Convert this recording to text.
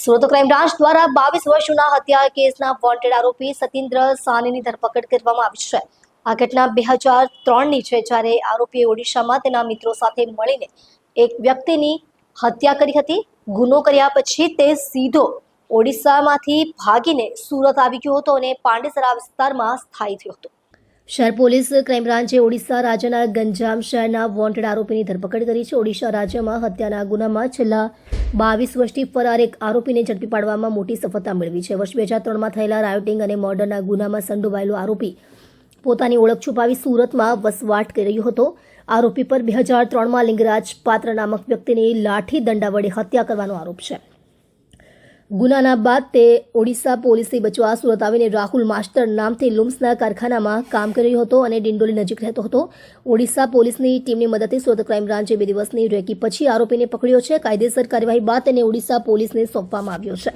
Surat crime branch દ્વારા બાવીસ વર્ષના હત્યા કેસના વોન્ટેડ આરોપી સતીન્દ્ર સાનીની ધરપકડ કરવામાં આવી છે. આ ઘટના બે હજાર ત્રણની છે, જ્યારે આરોપીએ ઓડિશામાં તેના મિત્રો સાથે મળીને એક વ્યક્તિની હત્યા કરી હતી. ગુનો કર્યા પછી તે સીધો ઓડિશામાંથી ભાગીને સુરત આવી ગયો હતો અને પાંડેસરા વિસ્તારમાં સ્થાયી થયો હતો. શહેર પોલીસ ક્રાઇમ બ્રાન્ચે ઓડિશા રાજ્યના ગંજામ શહેરના વોન્ટેડ આરોપીની ધરપકડ કરી છે. ઓડિશા રાજ્યમાં હત્યાના ગુનામાં છેલ્લા બાવીસ વર્ષથી ફરાર એક આરોપીને ઝડપી પાડવામાં મોટી સફળતા મેળવી છે. વર્ષ બે હજાર ત્રણમાં થયેલા રાયોટિંગ અને મર્ડરના ગુનામાં સંડોવાયેલો આરોપી પોતાની ઓળખ છુપાવી સુરતમાં વસવાટ કરી રહ્યો હતો. આરોપી પર બે હજાર ત્રણમાં લિંગરાજ પાત્ર નામક વ્યક્તિની લાઠી દંડા વડે હત્યા કરવાનો આરોપ છે. ગુનાના બાદ તે ઓડિશા પોલીસથી બચવા સુરત આવીને રાહુલ માસ્ટર નામથી લુમ્સના કારખાનામાં કામ કરી રહ્યો હતો અને ડિંડોલી નજીક રહેતો હતો. ઓડિશા પોલીસની ટીમની મદદથી સુરત ક્રાઇમ બ્રાન્ચે બે દિવસની રેકી પછી આરોપીને પકડ્યો છે. કાયદેસર કાર્યવાહી બાદ તેને ઓડિશા પોલીસને સોંપવામાં આવ્યો છે.